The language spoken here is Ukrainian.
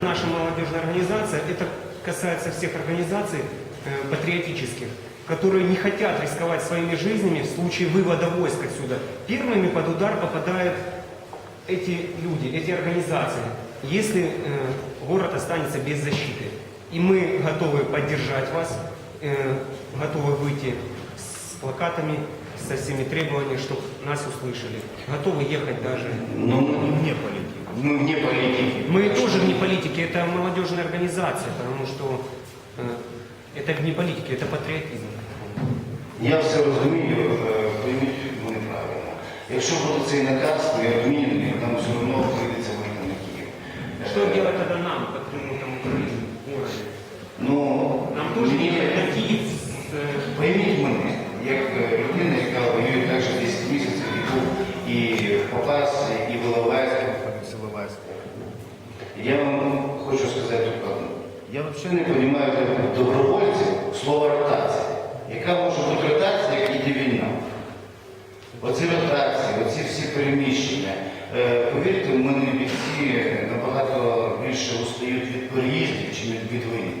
Наша молодежная организация, это касается всех организаций э, патриотических, которые не хотят рисковать своими жизнями в случае вывода войск отсюда. Первыми под удар попадают эти люди, эти организации, если э, город останется без защиты. И мы готовы поддержать вас, э, готовы выйти с плакатами, со всеми требованиями, чтобы нас услышали. Готовы ехать даже. Ну, мы не политики. Мы вне политики. Мы не политики, это молодежная организация, потому что э, это не политики, это патриотизм. Я все розумію, е, пойміть мене правильно. Якщо буде цей наказ, то я розумію, нам все одно прийдеться вийти на Київ. Что Е, делать тогда нам, как ну, там Украине, в городе? Ну, Нам тоже мені- ехать на Киев с, э, Пойміть мене, як е, людина, яка воює так же 10 місяців і був я вам хочу сказати тут одну. Я взагалі не розумію добровольців слово ротація. Яка може бути ротація, як іде війна? Оці ротації, оці всі переміщення. Е, повірте, в мене бійці набагато більше устають від переїздів, ніж від війни.